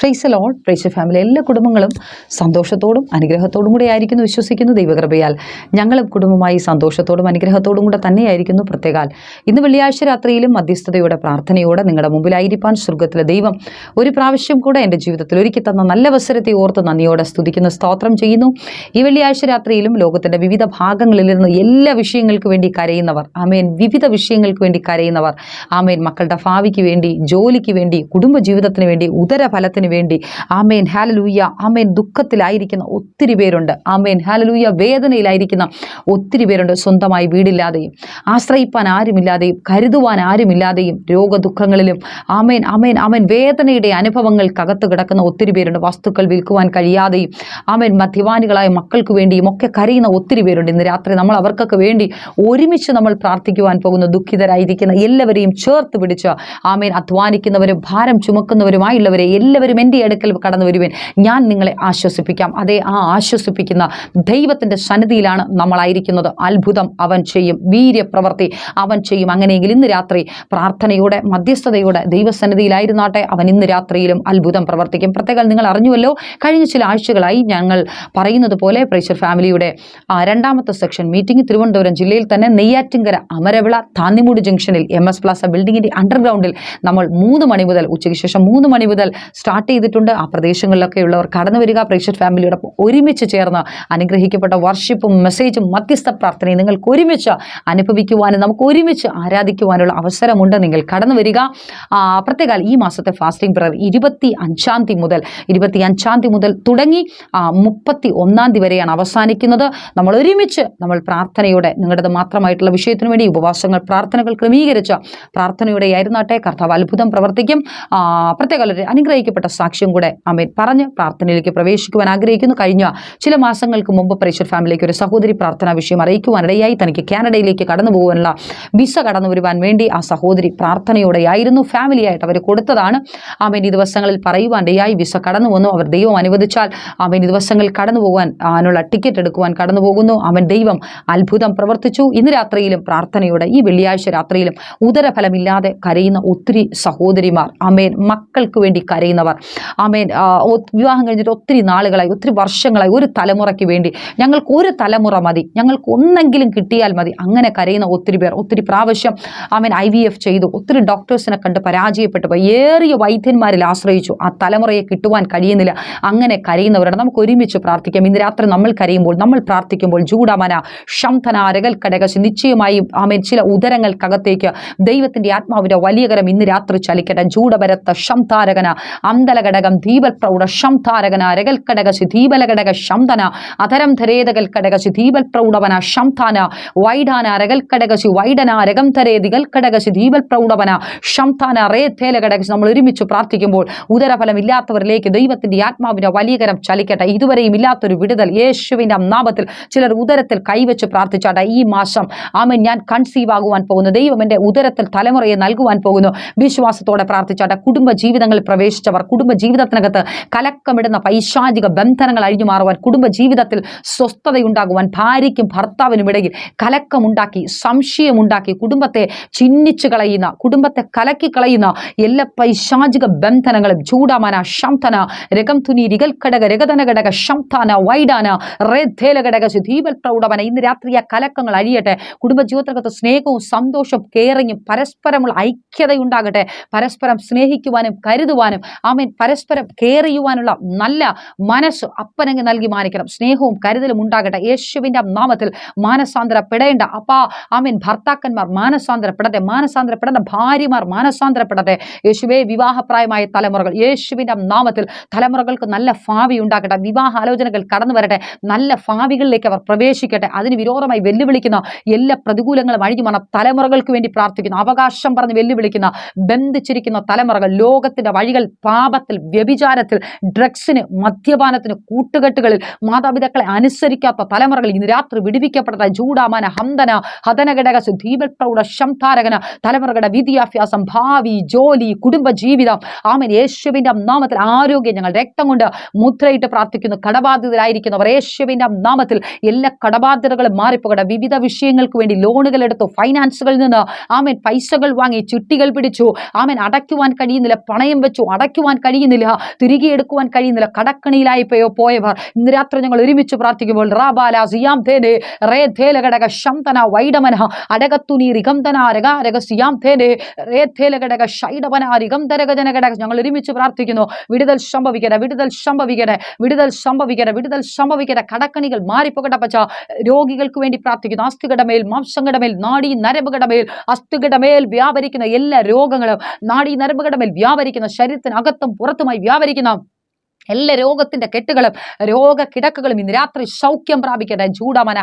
Fries loan fries family എല്ലാ കുടുംബങ്ങളും സന്തോഷത്തോടും അനുഗ്രഹത്തോടും കൂടെ ആയിരിക്കുന്നു വിശ്വസിക്കുന്നു ദൈവകൃപയാൽ. ഞങ്ങളും കുടുംബമായി സന്തോഷത്തോടും അനുഗ്രഹത്തോടും കൂടെ തന്നെയായിരിക്കുന്നു പ്രത്യേകാൽ. ഇന്ന് വെള്ളിയാഴ്ച രാത്രിയിലും മധ്യസ്ഥതയോടെ പ്രാർത്ഥനയോടെ നിങ്ങളുടെ മുമ്പിലായിരിക്കാൻ സ്വർഗത്തിലെ ദൈവം ഒരു പ്രാവശ്യം കൂടെ എന്റെ ജീവിതത്തിൽ ഒരുക്കി തന്ന നല്ല അവസരത്തെ ഓർത്ത് നന്ദിയോടെ സ്തുതിക്കുന്ന സ്തോത്രം ചെയ്യുന്നു. ഈ വെള്ളിയാഴ്ച രാത്രിയിലും ലോകത്തിന്റെ വിവിധ ഭാഗങ്ങളിലിരുന്ന് എല്ലാ വിഷയങ്ങൾക്ക് വേണ്ടി കരയുന്നവർ ആമേൻ വിവിധ വിഷയങ്ങൾക്ക് വേണ്ടി കരയുന്നവർ ആമേൻ മക്കളുടെ ഭാവിക്ക് വേണ്ടി ജോലിക്ക് വേണ്ടി കുടുംബ ജീവിതത്തിന് വേണ്ടി ഉദരഫലത്തിന് വേണ്ടി. ആമേൻ. ഹാലലൂയ ആമേൻ. ദുഃഖത്തിലായിരിക്കുന്ന ഒത്തിരി പേരുണ്ട്. ആമേൻ. ഹാലലൂയ വേദനയിലായിരിക്കുന്ന ഒത്തിരി പേരുണ്ട്. സ്വന്തമായി വീടില്ലാതെയും ആശ്രയിപ്പാൻ ആരുമില്ലാതെയും കരുതുവാൻ ആരുമില്ലാതെയും രോഗദുഃഖങ്ങളിലും. ആമേൻ. ആമേൻ. ആമേൻ. വേദനയുടെ അനുഭവങ്ങൾക്കകത്ത് കിടക്കുന്ന ഒത്തിരി പേരുണ്ട്. വസ്തുക്കൾ വിൽക്കുവാൻ കഴിയാതെയും ആമേൻ മദ്യപാനികളായ മക്കൾക്ക് വേണ്ടിയും ഒക്കെ കരയുന്ന ഒത്തിരി പേരുണ്ട്. ഇന്ന് രാത്രി നമ്മൾ അവർക്കൊക്കെ വേണ്ടി ഒരുമിച്ച് നമ്മൾ പ്രാർത്ഥിക്കുവാൻ പോകുന്ന ദുഃഖിതരായിരിക്കുന്ന എല്ലാവരെയും ചേർത്ത് പിടിച്ച് ആമേൻ അധ്വാനിക്കുന്നവരും ഭാരം ചുമക്കുന്നവരുമായുള്ളവരെ എല്ലാവരും എന്റെ അടുക്കൽ കടന്നു വരുവേൻ. ഞാൻ നിങ്ങളെ ആശ്വസിപ്പിക്കാം. അതേ ആ ആശ്വസിപ്പിക്കുന്ന ദൈവത്തിന്റെ സന്നിധിയിലാണ് നമ്മളായിരിക്കുന്നത്. അത്ഭുതം അവൻ ചെയ്യും. വീര്യപ്രവർത്തി അവൻ ചെയ്യും. അങ്ങനെയെങ്കിൽ ഇന്ന് രാത്രി പ്രാർത്ഥനയോടെ മധ്യസ്ഥതയോടെ ദൈവസന്നിധിയിലായിരുന്നാട്ടെ അവൻ ഇന്ന് രാത്രിയിലും അത്ഭുതം പ്രവർത്തിക്കും. പ്രത്യേകം നിങ്ങൾ അറിഞ്ഞുവല്ലോ കഴിഞ്ഞ ചില ആഴ്ചകളായി ഞങ്ങൾ പറയുന്നത് പോലെ പ്രേഷർ ഫാമിലിയുടെ രണ്ടാമത്തെ സെക്ഷൻ മീറ്റിംഗ് തിരുവനന്തപുരം ജില്ലയിൽ തന്നെ നെയ്യാറ്റിങ്കര അമരവിള താന്നിമൂട് ജംഗ്ഷനിൽ എം എസ് പ്ലാസ ബിൽഡിങ്ങിന്റെ അണ്ടർഗ്രൗണ്ടിൽ നമ്മൾ മൂന്ന് മണി മുതൽ ഉച്ചയ്ക്ക് ശേഷം മൂന്ന് മണി മുതൽ സ്റ്റാർട്ട് ചെയ്തിട്ടുണ്ട്. ആ പ്രദേശങ്ങളിലൊക്കെ ഉള്ളവർ കടന്നു വരിക. പ്രേക്ഷക ഫാമിലിയോടൊപ്പം ഒരുമിച്ച് ചേർന്ന് അനുഗ്രഹിക്കപ്പെട്ട വർഷിപ്പും മെസ്സേജും മധ്യസ്ഥ പ്രാർത്ഥനയും നിങ്ങൾക്ക് ഒരുമിച്ച് അനുഭവിക്കുവാനും നമുക്ക് ഒരുമിച്ച് ആരാധിക്കുവാനുള്ള അവസരമുണ്ട്. നിങ്ങൾ കടന്നു വരിക. പ്രത്യേകാൽ ഈ മാസത്തെ ഫാസ്റ്റിംഗ് പ്രയർ ഇരുപത്തി അഞ്ചാം തീയതി മുതൽ ഇരുപത്തി അഞ്ചാം തീയതി മുതൽ തുടങ്ങി. മുപ്പത്തി ഒന്നാം തീയതി വരെയാണ് അവസാനിക്കുന്നത്. നമ്മൾ ഒരുമിച്ച് നമ്മൾ പ്രാർത്ഥനയോടെ നിങ്ങളുടേത് മാത്രമായിട്ടുള്ള വിഷയത്തിന് വേണ്ടി ഉപവാസങ്ങൾ പ്രാർത്ഥനകൾ ക്രമീകരിച്ച പ്രാർത്ഥനയുടെ ആയിരുന്നാട്ടെ കർത്താവ് അത്ഭുതം പ്രവർത്തിക്കും. പ്രത്യേക അനുഗ്രഹിക്കപ്പെട്ട സാക്ഷ്യം കൂടെ അമീൻ പറഞ്ഞ് പ്രാർത്ഥനയിലേക്ക് പ്രവേശിക്കുവാൻ ആഗ്രഹിക്കുന്നു. കഴിഞ്ഞ ചില മാസങ്ങൾക്ക് മുമ്പ് പ്രേക്ഷർ ഫാമിലിക്ക് ഒരു സഹോദരി പ്രാർത്ഥനാ വിഷയം അറിയിക്കുവാനിടയായി തനിക്ക് കാനഡയിലേക്ക് കടന്നു പോകാനുള്ള വിസ കടന്നു വരുവാൻ വേണ്ടി ആ സഹോദരി പ്രാർത്ഥനയോടെയായിരുന്നു. ഫാമിലിയായിട്ട് അവർ കൊടുത്തതാണ്. ആമേൻ ഈ ദിവസങ്ങളിൽ പറയുവാനിടയായി വിസ കടന്നു വന്നു. അവർ ദൈവം അനുവദിച്ചാൽ ആമേൻ ഈ ദിവസങ്ങളിൽ കടന്നു പോകാൻ അതിനുള്ള ടിക്കറ്റ് എടുക്കുവാൻ കടന്നു പോകുന്നു. അവൻ ദൈവം അത്ഭുതം പ്രവർത്തിച്ചു. ഇന്ന് രാത്രിയിലും പ്രാർത്ഥനയോടെ ഈ വെള്ളിയാഴ്ച രാത്രിയിലും ഉദരഫലമില്ലാതെ കരയുന്ന ഒത്തിരി സഹോദരിമാർ അമേൻ മക്കൾക്ക് വേണ്ടി കരയുന്നവർ ആമേൻ. വിവാഹം കഴിഞ്ഞിട്ട് ഒത്തിരി നാളുകളായി ഒത്തിരി വർഷങ്ങളായി ഒരു തലമുറയ്ക്ക് വേണ്ടി ഞങ്ങൾക്ക് ഒരു തലമുറ മതി. ഞങ്ങൾക്ക് ഒന്നെങ്കിലും കിട്ടിയാൽ മതി. അങ്ങനെ കരയുന്ന ഒത്തിരി പേർ ഒത്തിരി പ്രാവശ്യം ആമേൻ ഐ ചെയ്തു. ഒത്തിരി ഡോക്ടേഴ്സിനെ കണ്ട് പരാജയപ്പെട്ടു. ഏറിയ വൈദ്യന്മാരിൽ ആശ്രയിച്ചു. ആ തലമുറയെ കിട്ടുവാൻ കഴിയുന്നില്ല. അങ്ങനെ കരയുന്നവരാണ് നമുക്ക് ഒരുമിച്ച് പ്രാർത്ഥിക്കാം. ഇന്ന് രാത്രി നമ്മൾ കരയുമ്പോൾ നമ്മൾ പ്രാർത്ഥിക്കുമ്പോൾ ജൂഡമന ശംധന രകൽ കടകശി നിശ്ചയമായും ആമേൻ ചില ഉദരങ്ങൾക്കകത്തേക്ക് ദൈവത്തിന്റെ ആത്മാവിന്റെ വലിയ കരം ഇന്ന് രാത്രി ചലിക്കട്ടെ. ജൂഡപരത്ത ശംതാരകന അന്തലഘടകം ദീപൽ പ്രൗഢ ശംതാരകന രകൽ കടകശി ദീപലഘടക ശംതന അധരം ധരേതകൽ കടകശി ദീപൽ പ്രൗഢവന ശംതാന വൈഡാന രകൽ കടകശി വൈഡന രകം ധരേ ദിഗൽ കടകശി ദീപൽ പ്രൗഢവന ശംതാന റേ തേല കടകശി നമ്മൾ ഒരുമിച്ച് പ്രാർത്ഥിക്കുമ്പോൾ ഉദരഫലം ഇല്ലാത്തവരിലേക്ക് ദൈവത്തിന്റെ ആത്മാവിന്റെ വലിയകരം ചലിക്കട്ടെ. ഇതുവരെയും ഇല്ലാത്തൊരു വിടുതൽ യേശുവിന്റെ നാമത്തിൽ ചിലർ ഉദരത്തിൽ കൈവച്ച് പ്രാർത്ഥിച്ചാട്ടെ. ഈ മാസം ആമൻ. ഞാൻ കൺസീവ് ആകുവാൻ പോകുന്നു. ദൈവം എന്റെ ഉദരത്തിൽ തലമുറയെ നൽകുവാൻ പോകുന്നു. വിശ്വാസത്തോടെ പ്രാർത്ഥിച്ചാട്ടെ. കുടുംബ ജീവിതങ്ങളിൽ പ്രവേശിച്ചവർ കുടുംബ ജീവിതത്തിനകത്ത് കലക്കമിടുന്ന പൈശാചിക ബന്ധനങ്ങൾ അഴിഞ്ഞു മാറുവാൻ കുടുംബ ജീവിതത്തിൽ സ്വസ്ഥതയുണ്ടാകുവാൻ ഭാര്യയ്ക്കും ഭർത്താവിനും ഇടയിൽ കലക്കമുണ്ടാക്കി സംശയമുണ്ടാക്കി കുടുംബത്തെ ചിഹ്നിച്ചു കളയുന്ന കുടുംബത്തെ കലക്കി കളയുന്ന എല്ലാ പൈശാചിക ബന്ധനങ്ങളും ചൂടാമാന ശംതന രകം തുനി രികൽക്കടക രഗതന ഘടക ശംതാന വൈഡാന റേധേല ഘടക ദീപൽ പ്രൗഢമന ഇന്ന് രാത്രി ആ കലക്കങ്ങൾ അഴിയട്ടെ. കുടുംബജീവിതത്തിനകത്ത് സ്നേഹവും സന്തോഷവും കെയറിങ്ങും പരസ്പരമുള്ള ഐക്യതയുണ്ടാകട്ടെ. പരസ്പരം സ്നേഹിക്കുവാനും കരുതുവാനും ആമേൻ. പരസ്പരം കെയർ ചെയ്യുവാനുള്ള നല്ല മനസ്സ് അപ്പനങ്ങ് നൽകി മാനിക്കണം. സ്നേഹവും കരുതലും ഉണ്ടാകട്ടെ. യേശുവിന്റെ നാമത്തിൽ മാനസാന്തരപ്പെടേണ്ട. അപ്പാ ആമേൻ. ഭർത്താക്കന്മാർ മാനസാന്തരപ്പെടട്ടെ. മാനസാന്തരപ്പെടേണ്ട ഭാര്യമാർ മാനസാന്തരപ്പെടട്ടെ. യേശുവേ വിവാഹപ്രായമായ തലമുറകൾ. യേശുവിന്റെ നാമത്തിൽ തലമുറകൾക്ക് നല്ല ഭാവി ഉണ്ടാകട്ടെ. വിവാഹ ആലോചനകൾ കടന്നു വരട്ടെ. നല്ല ഭാവികളിലേക്ക് അവർ പ്രവേശിക്കട്ടെ. അതിന് വിരോധമായി വെല്ലുവിളിക്കുന്ന എല്ലാ പ്രതികൂലങ്ങളും അഴിഞ്ഞു തലമുറകൾക്ക് വേണ്ടി പ്രാർത്ഥിക്കുന്നു. അവകാശം പറഞ്ഞ് വെല്ലുവിളിക്കുന്ന ബന്ധിച്ചിരിക്കുന്ന തലമുറകൾ ലോകത്തിന്റെ വഴികൾ പാപത്തിൽ വ്യഭിചാരത്തിൽ ഡ്രഗ്സിന് മദ്യപാനത്തിന് കൂട്ടുകെട്ടുകളിൽ മാതാപിതാക്കളെ അനുസരിക്കാത്ത തലമുറകൾ ഇന്ന് രാത്രി വിടിവിക്കപ്പെട്ട ജൂഡാമന ഹന്തന ഹതനഘടക ദീപപ്രൗഢ ശംധാരകന തലമുറകളുടെ വിദ്യാഭ്യാസം ഭാവി ജോലി കുടുംബജീവിതം. ആമൻ. യേശുവിന്റെ നാമത്തിൽ ആരോഗ്യം ഞങ്ങൾ രക്തം കൊണ്ട് മുദ്രയിട്ട് പ്രാർത്ഥിക്കുന്നു. കടബാധിതരായിരിക്കുന്നവർ യേശുവിന്റെ നാമത്തിൽ എല്ലാ കടബാധ്യതകളും മാറിപ്പോകട്ടെ. വിവിധ വിഷയങ്ങൾക്ക് വേണ്ടി ലോണുകൾ എടുത്തു ഫൈനാൻസുകളിൽ നിന്ന് ആമൻ പൈസകൾ വാങ്ങി ചിട്ടികൾ പിടിച്ചു ആമൻ അടയ്ക്കുവാൻ കഴിയുന്നില്ല പണയം വെച്ചു അടയ്ക്കുവാൻ കഴിയുന്നില്ല. തിരികെ എടുക്കുവാൻ കഴിയുന്നില്ല. കടക്കണിയിലായി പോയോ പോയവർ. ഇന്ന് രാത്രി ഞങ്ങൾ ഒരുമിച്ച് പ്രാർത്ഥിക്കുമ്പോൾ റാബാല വൈഡമന അടകത്തുനി റിഗന്ധന ഞങ്ങൾ ഒരുമിച്ച് പ്രാർത്ഥിക്കുന്നു. വിടുതൽ സംഭവിക്കട്ടെ വിടുതൽ സംഭവിക്കട്ടെ വിടുതൽ സംഭവിക്കട്ടെ വിടുതൽ സംഭവിക്കട്ടെ. കടക്കണികൾ മാറിപ്പോകട്ടെ പച്ച രോഗികൾക്ക് വേണ്ടി പ്രാർത്ഥിക്കുന്നു. അസ്ഥികളുടെ മേൽ അസ്ഥികടമേൽ നരമ്പുകളുടെ മേൽ അസ്ഥികളുടെ മേൽ വ്യാപരിക്കുന്ന എല്ലാ രോഗങ്ങളും നാടി നരമ്പുകളുടെ വ്യാപരിക്കുന്ന ശരീരത്തിനകത്തും പുറത്തുമായി വ്യാപരിക്കുന്ന എല്ലാ രോഗത്തിന്റെ കെട്ടുകളും രോഗ കിടക്കുകളും ഇന്ന് രാത്രി സൗഖ്യം പ്രാപിക്കട്ടെ. ചൂടമന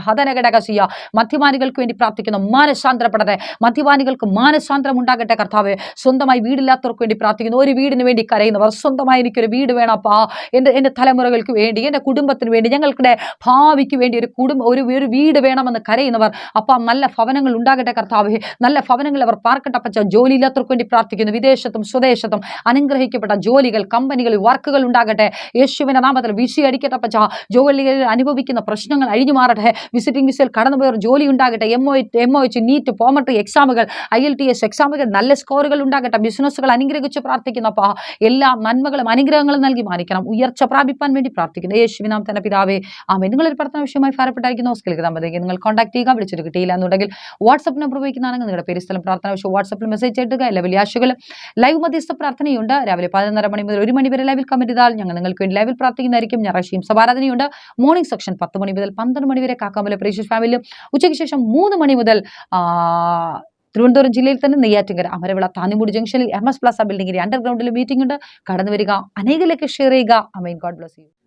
ചെയ്യ മദ്യപാനികൾക്ക് വേണ്ടി പ്രാർത്ഥിക്കുന്നു മാനശാന്തരപ്പെടട്ടെ മദ്യപാനികൾക്ക് മാനശാന്തരം ഉണ്ടാകട്ടെ കർത്താവ്. സ്വന്തമായി വീടില്ലാത്തവർക്ക് വേണ്ടി പ്രാർത്ഥിക്കുന്നു. ഒരു വീടിന് വേണ്ടി കരയുന്നവർ സ്വന്തമായി എനിക്കൊരു വീട് വേണപ്പാ. എന്റെ എന്റെ തലമുറകൾക്ക് വേണ്ടി എന്റെ കുടുംബത്തിന് വേണ്ടി ഞങ്ങൾക്കിടെ ഭാവിക്ക് വേണ്ടി ഒരു കുടുംബ ഒരു ഒരു വീട് വേണമെന്ന് കരയുന്നവർ അപ്പം നല്ല ഭവനങ്ങൾ ഉണ്ടാകട്ടെ കർത്താവ്. നല്ല ഭവനങ്ങൾ അവർ പാർക്കട്ടെ പച്ച ജോലിയില്ലാത്തവർക്ക് വേണ്ടി പ്രാർത്ഥിക്കുന്നു. വിദേശത്തും സ്വദേശത്തും അനുഗ്രഹിക്കപ്പെട്ട ജോലികൾ കമ്പനികൾ വർക്കുകൾ ഉണ്ടാകട്ടെ. യേശുവിന്റെ നാമത്തിൽ വിഷി അടിക്കട്ടെ പച്ച ജോലികളിൽ അനുഭവിക്കുന്ന പ്രശ്നങ്ങൾ അഴിഞ്ഞു മാറട്ടെ. വിസിറ്റിംഗ് വിസയിൽ കടന്നുപോയവർ ജോലി ഉണ്ടാകട്ടെ. M O M O H NEET പോമട്രി എക്സാമുകൾ ഐ എൽ ടി എസ് എക്സാമുകൾ നല്ല സ്കോറുകൾ ഉണ്ടാകട്ടെ. ബിസിനസ്സുകൾ അനുഗ്രഹിച്ച് പ്രാർത്ഥിക്കുന്നപ്പാ എല്ലാ നന്മകളും അനുഗ്രഹങ്ങളും നൽകി മാനിക്കണം. ഉയർച്ച പ്രാപിപ്പാൻ വേണ്ടി പ്രാർത്ഥിക്കുന്നു. യേശുവിനാം തന്നെ പിതാവേ ആമേ നിങ്ങളൊരു പ്രാർത്ഥന വിഷയമായി ഫലപ്പെട്ടായിരിക്കുന്നു ഹോസ്കിലേക്ക് തമ്പതേക്ക് നിങ്ങൾ കോൺടാക്ട് ചെയ്യുക. വിളിച്ചിട്ട് കിട്ടിയില്ല എന്നുണ്ടെങ്കിൽ വാട്സപ്പ് നമ്പർ ഉപയോഗിക്കുന്നതാണെങ്കിൽ നിങ്ങളുടെ പേര് സ്ഥലം പ്രാർത്ഥന വിഷയം. വാട്സപ്പിൽ മെസ്സേജ് ഇട്ടുക എല്ലാ വെള്ളിയാഴ്ചകളും ലൈവ് മധ്യസ്ഥ പ്രാർത്ഥനയുണ്ട്. രാവിലെ പതിനൊന്നര മണി മുതൽ ഒരു മണി വരെ ലൈവിൽ കമന്റ് ചെയ്താൽ ഞങ്ങൾ നിങ്ങൾക്ക് വേണ്ടി ലൈവിൽ പ്രാർത്ഥിക്കുന്നതായിരിക്കും. ഞായറാഴ്ചയും സഭാരാധനയുണ്ട്. മോർണിംഗ് സെക്ഷൻ പത്ത് മണി മുതൽ പന്ത്രണ്ട് മണി വരെ കാക്കാമല പ്രീഷ്യസ് ഫാമിലിയും ഉച്ചയ്ക്ക് ശേഷം മൂന്ന് മണി മുതൽ തിരുവനന്തപുരം ജില്ലയിൽ തന്നെ നെയ്യാറ്റിങ്കര അമരവിള താനിമൂടി ജംഗ്ഷനിൽ എം എസ് പ്ലാസ ബിൽഡിംഗിന്റെ അണ്ടർഗ്രൗണ്ടിൽ മീറ്റിംഗ് ഉണ്ട്. കടന്നു വരിക. അനേകലേക്ക് ഷെയർ ചെയ്യുക. അമേൻ God bless you